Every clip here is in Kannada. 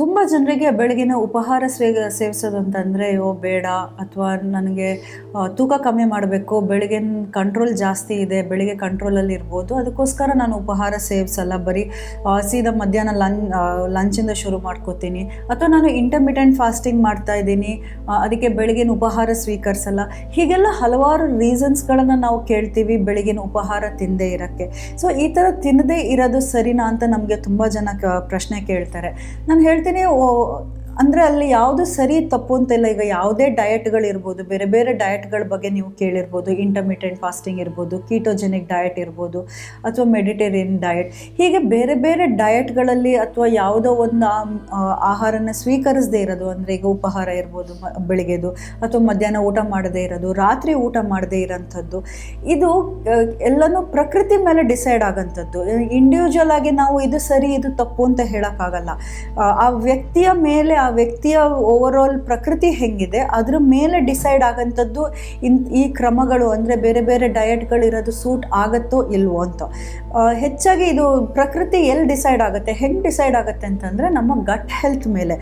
ತುಂಬ ಜನರಿಗೆ ಬೆಳಗಿನ ಉಪಹಾರ ಸ್ವೇ ಸೇವಿಸೋದು ಅಂತಂದರೆ ಅಯ್ಯೋ ಬೇಡ, ಅಥವಾ ನನಗೆ ತೂಕ ಕಮ್ಮಿ ಮಾಡಬೇಕು, ಬೆಳಗಿನ ಕಂಟ್ರೋಲ್ ಜಾಸ್ತಿ ಇದೆ, ಬೆಳಿಗ್ಗೆ ಕಂಟ್ರೋಲಲ್ಲಿ ಇರ್ಬೋದು, ಅದಕ್ಕೋಸ್ಕರ ನಾನು ಉಪಹಾರ ಸೇವಿಸಲ್ಲ. ಬರೀ ಸೀದಾ ಮಧ್ಯಾಹ್ನ ಲನ್ ಲಂಚಿಂದ ಶುರು ಮಾಡ್ಕೋತೀನಿ. ಅಥವಾ ನಾನು ಇಂಟರ್ಮಿಟೆಂಟ್ ಫಾಸ್ಟಿಂಗ್ ಮಾಡ್ತಾ ಇದ್ದೀನಿ ಅದಕ್ಕೆ ಬೆಳಗಿನ ಉಪಹಾರ ಸ್ವೀಕರಿಸಲ್ಲ. ಹೀಗೆಲ್ಲ ಹಲವಾರು ರೀಸನ್ಸ್ಗಳನ್ನು ನಾವು ಕೇಳ್ತೀವಿ ಬೆಳಗಿನ ಉಪಹಾರ ತಿಂದೇ ಇರೋಕ್ಕೆ. ಸೊ ಈ ಥರ ತಿನ್ನದೇ ಇರೋದು ಸರಿನಾ ಅಂತ ನಮಗೆ ತುಂಬ ಜನ ಪ್ರಶ್ನೆ ಕೇಳ್ತಾರೆ. ನಾನು ಹೇಳ್ತೀನಿ ಓ ಅಂದರೆ ಅಲ್ಲಿ ಯಾವುದು ಸರಿ ತಪ್ಪು ಅಂತ ಇಲ್ಲ. ಈಗ ಯಾವುದೇ ಡಯಟ್ಗಳಿರ್ಬೋದು ಬೇರೆ ಬೇರೆ ಡಯಟ್ಗಳ ಬಗ್ಗೆ ನೀವು ಕೇಳಿರ್ಬೋದು. ಇಂಟರ್ಮಿಟೆಂಟ್ ಫಾಸ್ಟಿಂಗ್ ಇರ್ಬೋದು ಕೀಟೋಜೆನಿಕ್ ಡಯಟ್ ಇರ್ಬೋದು, ಅಥವಾ ಮೆಡಿಟೇರಿಯನ್ ಡಯಟ್ ಹೀಗೆ ಬೇರೆ ಬೇರೆ ಡಯಟ್ಗಳಲ್ಲಿ ಅಥವಾ ಯಾವುದೋ ಒಂದು ಆಹಾರನ ಸ್ವೀಕರಿಸದೇ ಇರೋದು. ಅಂದರೆ ಈಗ ಉಪಹಾರ ಇರ್ಬೋದು ಬೆಳಿಗ್ಗೆದು, ಅಥವಾ ಮಧ್ಯಾಹ್ನ ಊಟ ಮಾಡದೇ ಇರೋದು, ರಾತ್ರಿ ಊಟ ಮಾಡದೇ ಇರೋಂಥದ್ದು. ಇದು ಎಲ್ಲನೂ ಪ್ರಕೃತಿ ಮೇಲೆ ಡಿಸೈಡ್ ಆಗೋಂಥದ್ದು. ಇಂಡಿವಿಜುವಲ್ ಆಗಿ ನಾವು ಇದು ಸರಿ, ಇದು ತಪ್ಪು ಅಂತ ಹೇಳೋಕ್ಕಾಗಲ್ಲ. ಆ ವ್ಯಕ್ತಿಯ ಮೇಲೆ ಆ ವ್ಯಕ್ತಿಯ ಓವರ್ ಆಲ್ ಪ್ರಕೃತಿ ಹೆಂಗಿದೆ, ಅದ್ರ ಮೇಲೆ ಡಿಸೈಡ್ ಆಗೋಂಥದ್ದು ಇನ್, ಈ ಕ್ರಮಗಳು ಅಂದರೆ ಬೇರೆ ಬೇರೆ ಡಯಟ್ಗಳು ಇರೋದು ಸೂಟ್ ಆಗುತ್ತೋ ಇಲ್ವೋ ಅಂತ. ಹೆಚ್ಚಾಗಿ ಇದು ಪ್ರಕೃತಿ ಎಲ್ಲಿ ಡಿಸೈಡ್ ಆಗುತ್ತೆ, ಹೆಂಗೆ ಡಿಸೈಡ್ ಆಗುತ್ತೆ ಅಂತಂದರೆ ನಮ್ಮ ಗಟ್ ಹೆಲ್ತ್ ಮೇಲೆ.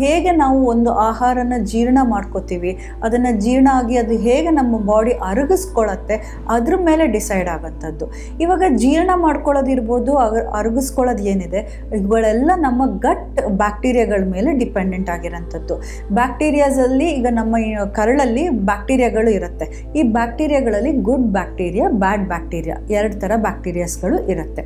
ಹೇಗೆ ನಾವು ಒಂದು ಆಹಾರನ ಜೀರ್ಣ ಮಾಡ್ಕೋತೀವಿ, ಅದನ್ನು ಜೀರ್ಣ ಆಗಿ ಅದು ಹೇಗೆ ನಮ್ಮ ಬಾಡಿ ಅರಗಿಸ್ಕೊಳತ್ತೆ, ಅದ್ರ ಮೇಲೆ ಡಿಸೈಡ್ ಆಗೋಂಥದ್ದು. ಇವಾಗ ಜೀರ್ಣ ಮಾಡ್ಕೊಳ್ಳೋದಿರ್ಬೋದು ಅರಗಿಸ್ಕೊಳ್ಳೋದು ಏನಿದೆ, ಇವುಗಳೆಲ್ಲ ನಮ್ಮ ಗಟ್ ಬ್ಯಾಕ್ಟೀರಿಯಾಗಳ ಮೇಲೆ ಡಿಪೆಂಡೆಂಟ್ ಆಗಿರೋಂಥದ್ದು ಬ್ಯಾಕ್ಟೀರಿಯಾಸಲ್ಲಿ ಈಗ ನಮ್ಮ ಕರಳಲ್ಲಿ ಬ್ಯಾಕ್ಟೀರಿಯಾಗಳು ಇರುತ್ತೆ. ಈ ಬ್ಯಾಕ್ಟೀರಿಯಾಗಳಲ್ಲಿ ಗುಡ್ ಬ್ಯಾಕ್ಟೀರಿಯಾ ಬ್ಯಾಡ್ ಬ್ಯಾಕ್ಟೀರಿಯಾ ಎರಡು ಥರ ಬ್ಯಾಕ್ಟೀರಿಯಾಸ್ಗಳು ಇರುತ್ತೆ.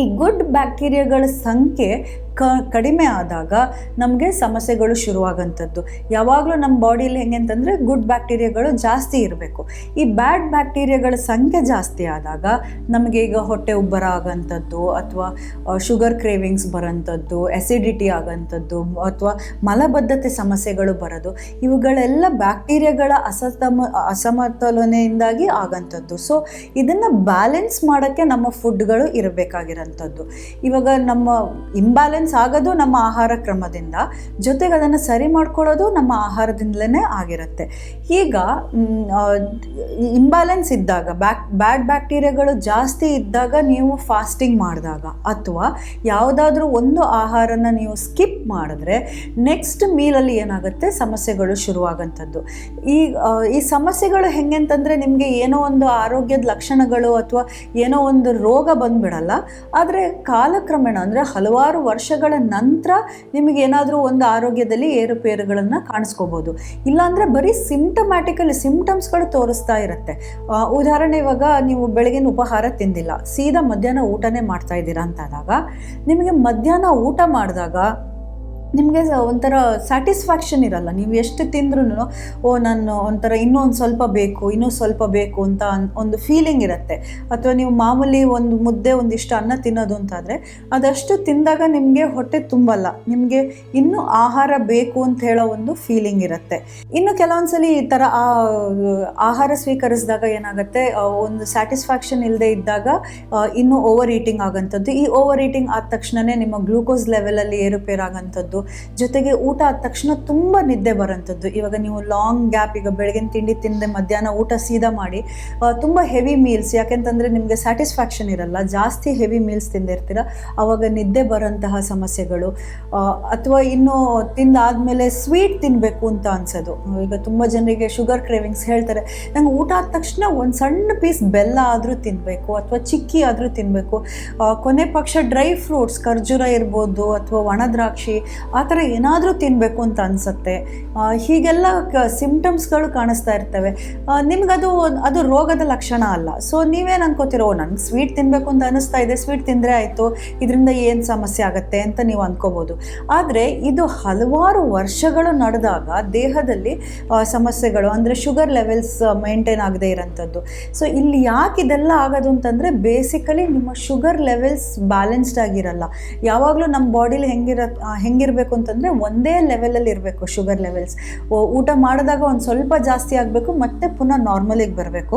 ಈ ಗುಡ್ ಬ್ಯಾಕ್ಟೀರಿಯಾಗಳ ಸಂಖ್ಯೆ ಕ ಕಡಿಮೆ ಆದಾಗ ನಮಗೆ ಸಮಸ್ಯೆಗಳು ಶುರುವಾಗಂಥದ್ದು. ಯಾವಾಗಲೂ ನಮ್ಮ ಬಾಡಿಯಲ್ಲಿ ಹೆಂಗೆ ಅಂತಂದರೆ ಗುಡ್ ಬ್ಯಾಕ್ಟೀರಿಯಾಗಳು ಜಾಸ್ತಿ ಇರಬೇಕು. ಈ ಬ್ಯಾಡ್ ಬ್ಯಾಕ್ಟೀರಿಯಾಗಳ ಸಂಖ್ಯೆ ಜಾಸ್ತಿ ಆದಾಗ ನಮಗೆ ಈಗ ಹೊಟ್ಟೆ ಉಬ್ಬರ ಆಗೋಂಥದ್ದು ಅಥವಾ ಶುಗರ್ ಕ್ರೇವಿಂಗ್ಸ್ ಬರೋಂಥದ್ದು ಎಸಿಡಿಟಿ ಆಗೋಂಥದ್ದು ಅಥವಾ, ಮಲಬದ್ಧತೆ ಸಮಸ್ಯೆಗಳು ಬರೋದು, ಇವುಗಳೆಲ್ಲ ಬ್ಯಾಕ್ಟೀರಿಯಾಗಳ ಅಸತಮ, ಅಸಮತೋಲನೆಯಿಂದಾಗಿ ಆಗೋಂಥದ್ದು. ಸೊ, ಇದನ್ನು ಬ್ಯಾಲೆನ್ಸ್ ಮಾಡೋಕ್ಕೆ ನಮ್ಮ ಫುಡ್ಗಳು ಇರಬೇಕಾಗಿರೋಂಥದ್ದು. ಇವಾಗ ನಮ್ಮ ಇಂಬ್ಯಾಲೆನ್ಸ್ ಆಗೋದು ನಮ್ಮ ಆಹಾರ ಕ್ರಮದಿಂದ. ಜೊತೆಗೆ ಅದನ್ನು ಸರಿ ಮಾಡ್ಕೊಳ್ಳೋದು ನಮ್ಮ ಆಹಾರದಿಂದಲೇ ಆಗಿರುತ್ತೆ. ಈಗ ಇಂಬ್ಯಾಲೆನ್ಸ್ ಇದ್ದಾಗ, ಬ್ಯಾಕ್ ಬ್ಯಾಡ್ ಬ್ಯಾಕ್ಟೀರಿಯಾಗಳು ಜಾಸ್ತಿ ಇದ್ದಾಗ ನೀವು ಫಾಸ್ಟಿಂಗ್ ಮಾಡಿದಾಗ ಅಥವಾ ಯಾವುದಾದ್ರೂ ಒಂದು ಆಹಾರನ ನೀವು ಸ್ಕಿಪ್ ಮಾಡಿದ್ರೆ ನೆಕ್ಸ್ಟ್ ಮೀಲಲ್ಲಿ ಏನಾಗುತ್ತೆ? ಸಮಸ್ಯೆಗಳು ಶುರುವಾಗಂಥದ್ದು. ಈ ಈ ಸಮಸ್ಯೆಗಳು ಹೆಂಗೆ ಅಂತಂದರೆ ನಿಮಗೆ ಏನೋ ಒಂದು ಆರೋಗ್ಯದ ಲಕ್ಷಣಗಳು ಅಥವಾ ಏನೋ ಒಂದು ರೋಗ ಬಂದ್ಬಿಡಲ್ಲ. ಆದರೆ ಕಾಲಕ್ರಮೇಣ ಅಂದರೆ ಹಲವಾರು ವರ್ಷಗಳ ನಂತರ ನಿಮಗೆ ಏನಾದರೂ ಒಂದು ಆರೋಗ್ಯದಲ್ಲಿ ಏರುಪೇರುಗಳನ್ನು ಕಾಣಿಸ್ಕೋಬೋದು. ಇಲ್ಲಾಂದರೆ ಬರೀ ಸಿಂಟಮ್ಯಾಟಿಕಲಿ ಸಿಂಪ್ಟಮ್ಸ್ಗಳು ತೋರಿಸ್ತಾ ಇರುತ್ತೆ. ಉದಾಹರಣೆ ಇವಾಗ ನೀವು ಬೆಳಗಿನ ಉಪಹಾರ ತಿಂದಿಲ್ಲ. ಸೀದಾ ಮಧ್ಯಾಹ್ನ ಊಟನೇ ಮಾಡ್ತಾ ಇದ್ದೀರಾ ಅಂತಾದಾಗ ನಿಮಗೆ ಮಧ್ಯಾಹ್ನ ಊಟ ಮಾಡಿದಾಗ ನಿಮಗೆ ಒಂಥರ ಸ್ಯಾಟಿಸ್ಫ್ಯಾಕ್ಷನ್ ಇರಲ್ಲ. ನೀವು ಎಷ್ಟು ತಿಂದ್ರೂ ಓ ನಾನು ಒಂಥರ ಇನ್ನೂ ಒಂದು ಸ್ವಲ್ಪ ಬೇಕು, ಇನ್ನೂ ಸ್ವಲ್ಪ ಬೇಕು ಅಂತ ಒಂದು ಫೀಲಿಂಗ್ ಇರುತ್ತೆ. ಅಥವಾ ನೀವು ಮಾಮೂಲಿ ಒಂದು ಮುದ್ದೆ ಒಂದಿಷ್ಟು ಅನ್ನ ತಿನ್ನೋದು ಅಂತಾದರೆ, ಅದಷ್ಟು ತಿಂದಾಗ ನಿಮಗೆ ಹೊಟ್ಟೆ ತುಂಬಲ್ಲ. ನಿಮಗೆ ಇನ್ನೂ ಆಹಾರ ಬೇಕು ಅಂತ ಹೇಳೋ ಒಂದು ಫೀಲಿಂಗ್ ಇರುತ್ತೆ. ಇನ್ನು ಕೆಲವೊಂದ್ಸಲಿ ಈ ಥರ ಆಹಾರ ಸ್ವೀಕರಿಸಿದಾಗ ಏನಾಗುತ್ತೆ ಒಂದು ಸ್ಯಾಟಿಸ್ಫ್ಯಾಕ್ಷನ್ ಇಲ್ಲದೆ ಇದ್ದಾಗ ಇನ್ನೂ ಓವರ್ ಈಟಿಂಗ್ ಆಗೋಂಥದ್ದು. ಈ ಓವರ್ ಈಟಿಂಗ್ ಆದ ತಕ್ಷಣವೇ ನಿಮ್ಮ ಗ್ಲೂಕೋಸ್ ಲೆವೆಲಲ್ಲಿ ಏರುಪೇರು ಆಗೋಂಥದ್ದು ಜೊತೆಗೆ ಊಟ ಆದ ತಕ್ಷಣ ತುಂಬ ನಿದ್ದೆ ಬರೋಂಥದ್ದು ಇವಾಗ ನೀವು ಲಾಂಗ್ ಗ್ಯಾಪ್ ಈಗ ಬೆಳಗಿನ ತಿಂಡಿ ತಿಂದೆ ಮಧ್ಯಾಹ್ನ ಊಟ ಸೀದಾ ಮಾಡಿ ತುಂಬ ಹೆವಿ ಮೀಲ್ಸ್ ಯಾಕೆಂತಂದರೆ ನಿಮಗೆ ಸ್ಯಾಟಿಸ್ಫ್ಯಾಕ್ಷನ್ ಇರಲ್ಲ, ಜಾಸ್ತಿ ಹೆವಿ ಮೀಲ್ಸ್ ತಿಂದಿರ್ತೀರ ಆವಾಗ ನಿದ್ದೆ ಬರೋಂತಹ ಸಮಸ್ಯೆಗಳು. ಅಥವಾ ಇನ್ನು ತಿಂದಾದಮೇಲೆ ಸ್ವೀಟ್ ತಿನ್ನಬೇಕು ಅಂತ ಅನ್ಸೋದು. ಈಗ ತುಂಬ ಜನರಿಗೆ ಶುಗರ್ ಕ್ರೇವಿಂಗ್ಸ್ ಹೇಳ್ತಾರೆ, ನಂಗೆ ಊಟ ಆದ ತಕ್ಷಣ ಒಂದು ಸಣ್ಣ ಪೀಸ್ ಬೆಲ್ಲ ಆದರೂ ತಿನ್ನಬೇಕು ಅಥವಾ ಚಿಕ್ಕಿ ಆದರೂ ತಿನ್ನಬೇಕು ಕೊನೆ ಪಕ್ಷ ಡ್ರೈ ಫ್ರೂಟ್ಸ್ ಖರ್ಜೂರ ಇರ್ಬೋದು, ಅಥವಾ ಒಣ ದ್ರಾಕ್ಷಿ ಆ ಥರ ಏನಾದರೂ ತಿನ್ನಬೇಕು ಅಂತ ಅನಿಸುತ್ತೆ. ಹೀಗೆಲ್ಲ ಕ ಸಿಮ್ಟಮ್ಸ್ಗಳು ಕಾಣಿಸ್ತಾ ಇರ್ತವೆ. ನಿಮಗದು ಅದು ರೋಗದ ಲಕ್ಷಣ ಅಲ್ಲ. ಸೊ ನೀವೇನು ಅನ್ಕೋತಿರೋ ನನಗೆ ಸ್ವೀಟ್ ತಿನ್ನಬೇಕು ಅಂತ ಅನಿಸ್ತಾ ಇದೆ ಸ್ವೀಟ್ ತಿಂದರೆ ಆಯಿತು ಇದರಿಂದ ಏನು ಸಮಸ್ಯೆ ಆಗುತ್ತೆ? ಅಂತ ನೀವು ಅಂದ್ಕೋಬೋದು ಆದರೆ ಇದು ಹಲವಾರು ವರ್ಷಗಳು ನಡೆದಾಗ ದೇಹದಲ್ಲಿ ಸಮಸ್ಯೆಗಳು ಅಂದರೆ ಶುಗರ್ ಲೆವೆಲ್ಸ್ ಮೇಂಟೈನ್ ಆಗದೆ ಇರೋಂಥದ್ದು. ಸೊ ಇಲ್ಲಿ ಯಾಕೆ ಇದೆಲ್ಲ ಆಗೋದು ಅಂತಂದರೆ ಬೇಸಿಕಲಿ ನಿಮ್ಮ ಶುಗರ್ ಲೆವೆಲ್ಸ್ ಬ್ಯಾಲೆನ್ಸ್ಡ್ ಆಗಿರಲ್ಲ. ಯಾವಾಗಲೂ ನಮ್ಮ ಬಾಡಿಲಿ ಹೆಂಗಿರ ಆ, ಹೆಂಗಿರಬೇಕು ಅಂತಂದರೆ ಒಂದೇ ಲೆವೆಲಲ್ಲಿ ಇರಬೇಕು ಶುಗರ್ ಲೆವೆಲ್ಸ್ ಊಟ ಮಾಡಿದಾಗ ಒಂದು ಸ್ವಲ್ಪ ಜಾಸ್ತಿ ಆಗಬೇಕು, ಮತ್ತೆ ಪುನಃ ನಾರ್ಮಲಿಗೆ ಬರಬೇಕು.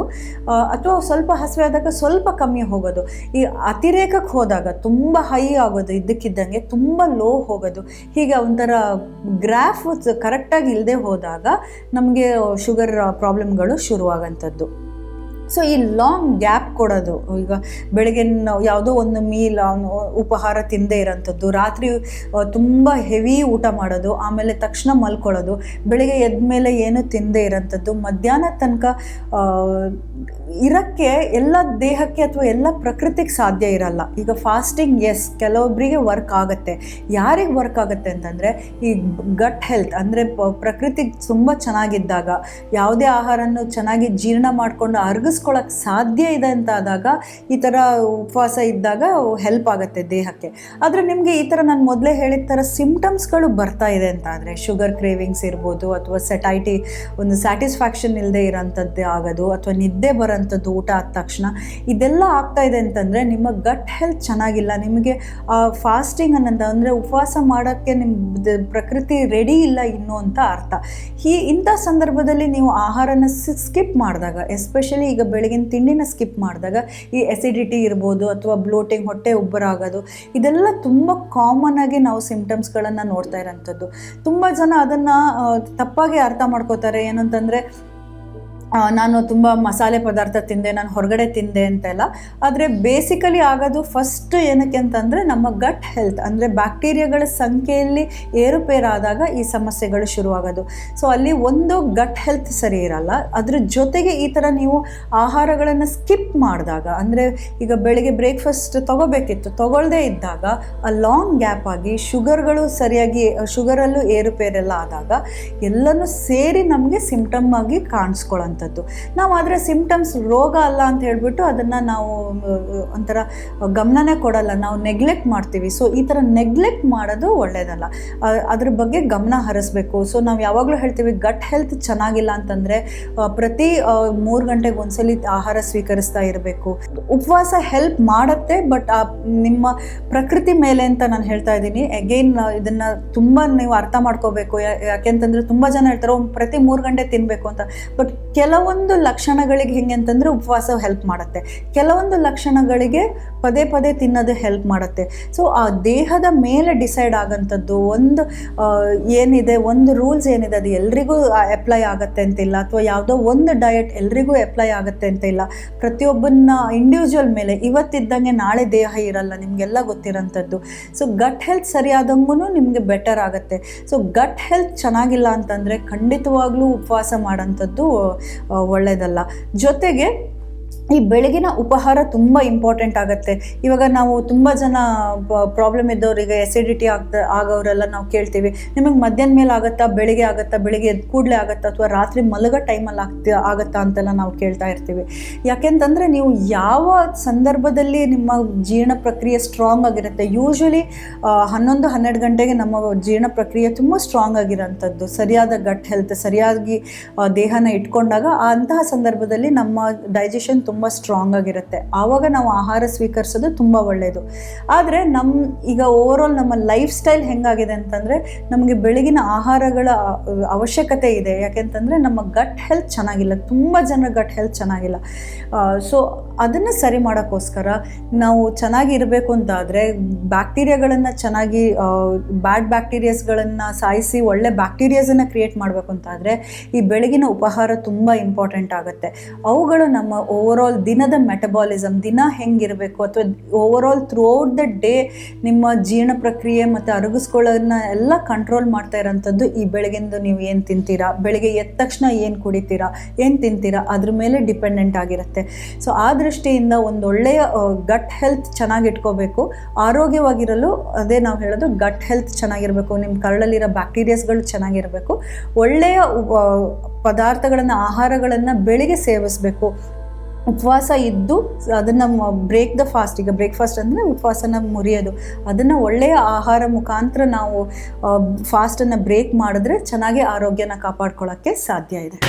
ಅಥವಾ ಸ್ವಲ್ಪ ಹಸಿವೆ ಆದಾಗ ಸ್ವಲ್ಪ ಕಮ್ಮಿ ಹೋಗೋದು. ಈ ಅತಿರೇಕಕ್ಕೆ ಹೋದಾಗ ತುಂಬ ಹೈ ಆಗೋದು, ಇದ್ದಕ್ಕಿದ್ದಂಗೆ ತುಂಬ ಲೋ ಹೋಗೋದು. ಹೀಗೆ ಒಂಥರ ಗ್ರಾಫ್ ಕರೆಕ್ಟಾಗಿ ಇಲ್ಲದೆ ಹೋದಾಗ ನಮಗೆ ಶುಗರ್ ಪ್ರಾಬ್ಲಮ್ಗಳು ಶುರುವಾಗಂಥದ್ದು ಸೊ ಈ ಲಾಂಗ್ ಗ್ಯಾಪ್ ಕೊಡೋದು, ಈಗ ಬೆಳಗ್ಗೆ ಯಾವುದೋ ಒಂದು ಮೀಲ್ ಅವನು ಉಪಹಾರ ತಿಂದೇ ಇರೋಂಥದ್ದು, ರಾತ್ರಿ ತುಂಬ ಹೆವಿ ಊಟ ಮಾಡೋದು, ಆಮೇಲೆ ತಕ್ಷಣ ಮಲ್ಕೊಳ್ಳೋದು, ಬೆಳಗ್ಗೆ ಎದ್ದ ಮೇಲೆ ಏನು ತಿಂದೇ ಇರೋಂಥದ್ದು, ಮಧ್ಯಾಹ್ನ ತನಕ ಇರೋಕ್ಕೆ ಎಲ್ಲ ದೇಹಕ್ಕೆ ಅಥವಾ ಎಲ್ಲ ಪ್ರಕೃತಿಗೆ ಸಾಧ್ಯ ಇರಲ್ಲ. ಈಗ ಫಾಸ್ಟಿಂಗ್ ಎಸ್ ಕೆಲವೊಬ್ಬರಿಗೆ ವರ್ಕ್ ಆಗುತ್ತೆ. ಯಾರಿಗೆ ವರ್ಕ್ ಆಗುತ್ತೆ ಅಂತಂದರೆ, ಈ ಗಟ್ ಹೆಲ್ತ್ ಅಂದರೆ ಪ್ರಕೃತಿಗೆ ತುಂಬ ಚೆನ್ನಾಗಿದ್ದಾಗ, ಯಾವುದೇ ಆಹಾರನ ಚೆನ್ನಾಗಿ ಜೀರ್ಣ ಮಾಡಿಕೊಂಡು ಅರ್ಗಿಸ್ಕೊಳಕ್ಕೆ ಸಾಧ್ಯ ಇದೆ ಅಂತ ಆದಾಗ ಈ ಥರ ಉಪವಾಸ ಇದ್ದಾಗ ಹೆಲ್ಪ್ ಆಗುತ್ತೆ ದೇಹಕ್ಕೆ. ಆದರೆ ನಿಮಗೆ ಈ ಥರ ನಾನು ಮೊದಲೇ ಹೇಳಿದ ಥರ ಸಿಮ್ಟಮ್ಸ್ಗಳು ಬರ್ತಾ ಇದೆ ಅಂತ ಅಂದರೆ ಶುಗರ್ ಕ್ರೇವಿಂಗ್ಸ್ ಇರ್ಬೋದು, ಅಥವಾ ಸೆಟೈಟಿ ಒಂದು ಸ್ಯಾಟಿಸ್ಫ್ಯಾಕ್ಷನ್ ಇಲ್ಲದೆ ಇರೋಂಥದ್ದು ಆಗೋದು, ಅಥವಾ ನಿದ್ದೆ ಬರೋಂಥದ್ದು ಊಟ ಆದ ತಕ್ಷಣ. ಇದೆಲ್ಲ ಆಗ್ತಾ ಇದೆ ಅಂತಂದರೆ ನಿಮ್ಮ ಗಟ್ ಹೆಲ್ತ್ ಚೆನ್ನಾಗಿಲ್ಲ. ನಿಮಗೆ ಫಾಸ್ಟಿಂಗ್ ಅನ್ನಂತ ಅಂದರೆ ಉಪವಾಸ ಮಾಡೋಕ್ಕೆ ನಿಮ್ಮ ಪ್ರಕೃತಿ ರೆಡಿ ಇಲ್ಲ ಇನ್ನು ಅಂತ ಅರ್ಥ. ಈ ಇಂಥ ಸಂದರ್ಭದಲ್ಲಿ ನೀವು ಆಹಾರನ ಸ್ಕಿಪ್ ಮಾಡಿದಾಗ ಎಸ್ಪೆಷಲಿ ಈಗ ಬೆಳಗಿನ ತಿಂಡಿನ ಸ್ಕಿಪ್ ಮಾಡಿದಾಗ, ಈ ಎಸಿಡಿಟಿ ಇರ್ಬೋದು ಅಥವಾ ಬ್ಲೋಟಿಂಗ್ ಹೊಟ್ಟೆ ಉಬ್ಬರ ಆಗೋದು, ಇದೆಲ್ಲ ತುಂಬ ಕಾಮನ್ ಆಗಿ ನಾವು ಸಿಂಪ್ಟಮ್ಸ್ಗಳನ್ನು ನೋಡ್ತಾ ಇರೋಂಥದ್ದು. ತುಂಬ ಜನ ಅದನ್ನು ತಪ್ಪಾಗಿ ಅರ್ಥ ಮಾಡ್ಕೋತಾರೆ. ಏನಂತಂದರೆ ನಾನು ತುಂಬ ಮಸಾಲೆ ಪದಾರ್ಥ ತಿಂದೆ, ನಾನು ಹೊರಗಡೆ ತಿಂದೆ ಅಂತೆಲ್ಲ. ಆದರೆ ಬೇಸಿಕಲಿ ಆಗೋದು ಫಸ್ಟ್ ಏನಕ್ಕೆ ಅಂತಂದರೆ ನಮ್ಮ ಗಟ್ ಹೆಲ್ತ್ ಅಂದರೆ ಬ್ಯಾಕ್ಟೀರಿಯಾಗಳ ಸಂಖ್ಯೆಯಲ್ಲಿ ಏರುಪೇರಾದಾಗ ಈ ಸಮಸ್ಯೆಗಳು ಶುರುವಾಗೋದು. ಸೊ ಅಲ್ಲಿ ಒಂದು ಗಟ್ ಹೆಲ್ತ್ ಸರಿ ಇರಲ್ಲ. ಅದ್ರ ಜೊತೆಗೆ ಈ ಥರ ನೀವು ಆಹಾರಗಳನ್ನು ಸ್ಕಿಪ್ ಮಾಡಿದಾಗ, ಅಂದರೆ ಈಗ ಬೆಳಿಗ್ಗೆ ಬ್ರೇಕ್ಫಾಸ್ಟ್ ತೊಗೋಬೇಕಿತ್ತು ತಗೊಳ್ಳದೇ ಇದ್ದಾಗ, ಆ ಲಾಂಗ್ ಗ್ಯಾಪ್ ಆಗಿ ಶುಗರ್ಗಳು ಸರಿಯಾಗಿ ಶುಗರಲ್ಲೂ ಏರುಪೇರೆಲ್ಲ ಆದಾಗ, ಎಲ್ಲನೂ ಸೇರಿ ನಮಗೆ ಸಿಂಪ್ಟಮ್ ಆಗಿ ಕಾಣಿಸ್ಕೊಳ್ಳೋಂಥದ್ದು ನಾವು ಆದರೆ ಸಿಮ್ಟಮ್ಸ್ ರೋಗ ಅಲ್ಲ ಅಂತ ಹೇಳ್ಬಿಟ್ಟು ಅದನ್ನು ನಾವು ಒಂಥರ ಗಮನನೇ ಕೊಡಲ್ಲ. ನಾವು ನೆಗ್ಲೆಕ್ಟ್ ಮಾಡ್ತೀವಿ. ಸೊ ಈ ಥರ ನೆಗ್ಲೆಕ್ಟ್ ಮಾಡೋದು ಒಳ್ಳೆಯದಲ್ಲ ಅದ್ರ ಬಗ್ಗೆ ಗಮನ ಹರಿಸ್ಬೇಕು. ಸೊ ನಾವು ಯಾವಾಗಲೂ ಹೇಳ್ತೀವಿ ಗಟ್ ಹೆಲ್ತ್ ಚೆನ್ನಾಗಿಲ್ಲ ಅಂತಂದರೆ ಪ್ರತಿ ಮೂರು ಗಂಟೆಗೆ ಒಂದ್ಸಲಿ ಆಹಾರ ಸ್ವೀಕರಿಸ್ತಾ ಇರಬೇಕು. ಉಪವಾಸ ಹೆಲ್ಪ್ ಮಾಡುತ್ತೆ ಬಟ್ ನಿಮ್ಮ ಪ್ರಕೃತಿ ಮೇಲೆ ಅಂತ ನಾನು ಹೇಳ್ತಾ ಇದ್ದೀನಿ. ಅಗೈನ್ ಇದನ್ನು ತುಂಬ ನೀವು ಅರ್ಥ ಮಾಡ್ಕೋಬೇಕು. ಯಾಕೆಂತಂದರೆ ಯಾಕೆಂತಂದ್ರೆ ತುಂಬ ಜನ ಹೇಳ್ತಾರೆ ಪ್ರತಿ ಮೂರು ಗಂಟೆ ತಿನ್ನಬೇಕು ಅಂತ. ಬಟ್ ಕೆಲವೊಂದು ಲಕ್ಷಣಗಳಿಗೆ ಹೆಂಗೆ ಅಂತಂದರೆ ಉಪವಾಸ ಹೆಲ್ಪ್ ಮಾಡುತ್ತೆ. ಕೆಲವೊಂದು ಲಕ್ಷಣಗಳಿಗೆ ಪದೇ ಪದೇ ತಿನ್ನೋದು ಹೆಲ್ಪ್ ಮಾಡುತ್ತೆ. ಸೊ ಆ ದೇಹದ ಮೇಲೆ ಡಿಸೈಡ್ ಆಗೋಂಥದ್ದು ಒಂದು ಏನಿದೆ, ಒಂದು ರೂಲ್ಸ್ ಏನಿದೆ, ಅದು ಎಲ್ರಿಗೂ ಅಪ್ಲೈ ಆಗುತ್ತೆ ಅಂತಿಲ್ಲ ಅಥವಾ ಯಾವುದೋ ಒಂದು ಡಯಟ್ ಎಲ್ರಿಗೂ ಅಪ್ಲೈ ಆಗುತ್ತೆ ಅಂತ ಇಲ್ಲ. ಪ್ರತಿಯೊಬ್ಬನ ಇಂಡಿವಿಜುವಲ್ ಮೇಲೆ, ಇವತ್ತಿದ್ದಂಗೆ ನಾಳೆ ದೇಹ ಇರಲ್ಲ, ನಿಮಗೆಲ್ಲ ಗೊತ್ತಿರೋಂಥದ್ದು. ಸೊ ಗಟ್ ಹೆಲ್ತ್ ಸರಿಯಾದಂಗೂ ನಿಮಗೆ ಬೆಟರ್ ಆಗುತ್ತೆ. ಸೊ ಗಟ್ ಹೆಲ್ತ್ ಚೆನ್ನಾಗಿಲ್ಲ ಅಂತಂದರೆ ಖಂಡಿತವಾಗ್ಲೂ ಉಪವಾಸ ಮಾಡೋಂಥದ್ದು ಒಳ್ಳೆಯದಲ್ಲ ಜೊತೆಗೆ ಈ ಬೆಳಗಿನ ಉಪಹಾರ ತುಂಬ ಇಂಪಾರ್ಟೆಂಟ್ ಆಗುತ್ತೆ. ಇವಾಗ ನಾವು ತುಂಬ ಜನ ಪ್ರಾಬ್ಲಮ್ ಇದ್ದವರಿಗೆ ಎಸಿಡಿಟಿ ಆಗ್ದ ಆಗೋರೆಲ್ಲ ನಾವು ಕೇಳ್ತೀವಿ. ನಿಮಗೆ ಮಧ್ಯಾಹ್ನ ಮೇಲೆ ಆಗುತ್ತಾ, ಬೆಳಿಗ್ಗೆ ಆಗುತ್ತಾ, ಬೆಳಿಗ್ಗೆ ಎದ್ದು ಕೂಡಲೇ ಆಗುತ್ತಾ, ಅಥವಾ ರಾತ್ರಿ ಮಲಗೋ ಟೈಮಲ್ಲಿ ಆಗ್ತಾ, ಆಗುತ್ತಾ ಅಂತೆಲ್ಲ ನಾವು ಕೇಳ್ತಾ ಇರ್ತೀವಿ. ಯಾಕೆಂತಂದರೆ ನೀವು ಯಾವ ಸಂದರ್ಭದಲ್ಲಿ ನಿಮ್ಮ ಜೀರ್ಣ ಪ್ರಕ್ರಿಯೆ ಸ್ಟ್ರಾಂಗ್ ಆಗಿರುತ್ತೆ ಯೂಶ್ವಲಿ ಹನ್ನೊಂದು, ಹನ್ನೆರಡು ಗಂಟೆಗೆ ನಮ್ಮ ಜೀರ್ಣ ಪ್ರಕ್ರಿಯೆ ತುಂಬ ಸ್ಟ್ರಾಂಗ್ ಆಗಿರೋಂಥದ್ದು. ಸರಿಯಾದ ಗಟ್ ಹೆಲ್ತ್ ಸರಿಯಾಗಿ ದೇಹನ ಇಟ್ಕೊಂಡಾಗ ಅಂತಹ ಸಂದರ್ಭದಲ್ಲಿ ನಮ್ಮ ಡೈಜೆಷನ್ ತುಂಬ ಸ್ಟ್ರಾಂಗ್ ಆಗಿರುತ್ತೆ. ಆವಾಗ ನಾವು ಆಹಾರ ಸ್ವೀಕರಿಸೋದು ತುಂಬ ಒಳ್ಳೆಯದು ಆದರೆ ನಮ್ಮ ಈಗ ಓವರಾಲ್ ನಮ್ಮ ಲೈಫ್ ಸ್ಟೈಲ್ ಹೆಂಗಾಗಿದೆ ಅಂತಂದರೆ ನಮಗೆ ಬೆಳಗಿನ ಆಹಾರಗಳ ಅವಶ್ಯಕತೆ ಇದೆ. ಯಾಕೆಂತಂದರೆ ನಮ್ಮ ಗಟ್ ಹೆಲ್ತ್ ಚೆನ್ನಾಗಿಲ್ಲ. ತುಂಬ ಜನರ ಗಟ್ ಹೆಲ್ತ್ ಚೆನ್ನಾಗಿಲ್ಲ. ಸೊ ಅದನ್ನು ಸರಿ ಮಾಡೋಕ್ಕೋಸ್ಕರ ನಾವು ಚೆನ್ನಾಗಿ ಇರಬೇಕು ಅಂತಾದರೆ ಬ್ಯಾಕ್ಟೀರಿಯಾಗಳನ್ನು ಚೆನ್ನಾಗಿ ಬ್ಯಾಡ್ ಬ್ಯಾಕ್ಟೀರಿಯಾಸ್ಗಳನ್ನು ಸಾಯಿಸಿ ಒಳ್ಳೆ ಬ್ಯಾಕ್ಟೀರಿಯಾಸನ್ನು ಕ್ರಿಯೇಟ್ ಮಾಡಬೇಕು ಅಂತಾದರೆ ಈ ಬೆಳಗಿನ ಉಪಹಾರ ತುಂಬ ಇಂಪಾರ್ಟೆಂಟ್ ಆಗುತ್ತೆ. ಅವುಗಳು ನಮ್ಮ ಓವರಾಲ್ ದಿನದ ಮೆಟಬಾಲಿಸಮ್ ದಿನ ಹೆಂಗಿರಬೇಕು ಅಥವಾ overall throughout the day ನಿಮ್ಮ ಜೀರ್ಣ ಪ್ರಕ್ರಿಯೆ ಮತ್ತು ಅರಗಿಸ್ಕೊಳ್ಳೋದನ್ನ ಎಲ್ಲ ಕಂಟ್ರೋಲ್ ಮಾಡ್ತಾ ಇರೋಂಥದ್ದು ಈ ಬೆಳಗಿಂದು ನೀವು ಏನು ತಿಂತೀರಾ? ಬೆಳಗ್ಗೆ ಎದ್ದ ತಕ್ಷಣ ಏನು ಕುಡಿತೀರಾ? ಏನು ತಿಂತೀರಾ? ಅದ್ರ ಮೇಲೆ ಡಿಪೆಂಡೆಂಟ್ ಆಗಿರುತ್ತೆ. ಸೊ ಆ ದೃಷ್ಟಿಯಿಂದ ಒಂದು ಒಳ್ಳೆಯ ಗಟ್ ಹೆಲ್ತ್ ಚೆನ್ನಾಗಿಟ್ಕೋಬೇಕು ಆರೋಗ್ಯವಾಗಿರಲು ಅದೇ ನಾವು ಹೇಳೋದು ಗಟ್ ಹೆಲ್ತ್ ಚೆನ್ನಾಗಿರಬೇಕು. ನಿಮ್ಮ ಕರಳಲ್ಲಿರೋ ಬ್ಯಾಕ್ಟೀರಿಯಾಸ್ಗಳು ಚೆನ್ನಾಗಿರಬೇಕು. ಒಳ್ಳೆಯ ಪದಾರ್ಥಗಳನ್ನು, ಆಹಾರಗಳನ್ನು ಬೆಳಿಗ್ಗೆ ಸೇವಿಸಬೇಕು. ಉಪವಾಸ ಇದ್ದು ಅದನ್ನು ಬ್ರೇಕ್ ದ ಫಾಸ್ಟ್ ಈಗ ಬ್ರೇಕ್ಫಾಸ್ಟ್ ಅಂದರೆ ಉಪವಾಸನ ಮುರಿಯೋದು. ಅದನ್ನು ಒಳ್ಳೆಯ ಆಹಾರ ಮುಖಾಂತರ ನಾವು ಫಾಸ್ಟನ್ನು ಬ್ರೇಕ್ ಮಾಡಿದ್ರೆ ಚೆನ್ನಾಗಿ ಆರೋಗ್ಯನ ಕಾಪಾಡ್ಕೊಳ್ಳೋಕ್ಕೆ ಸಾಧ್ಯ ಇದೆ.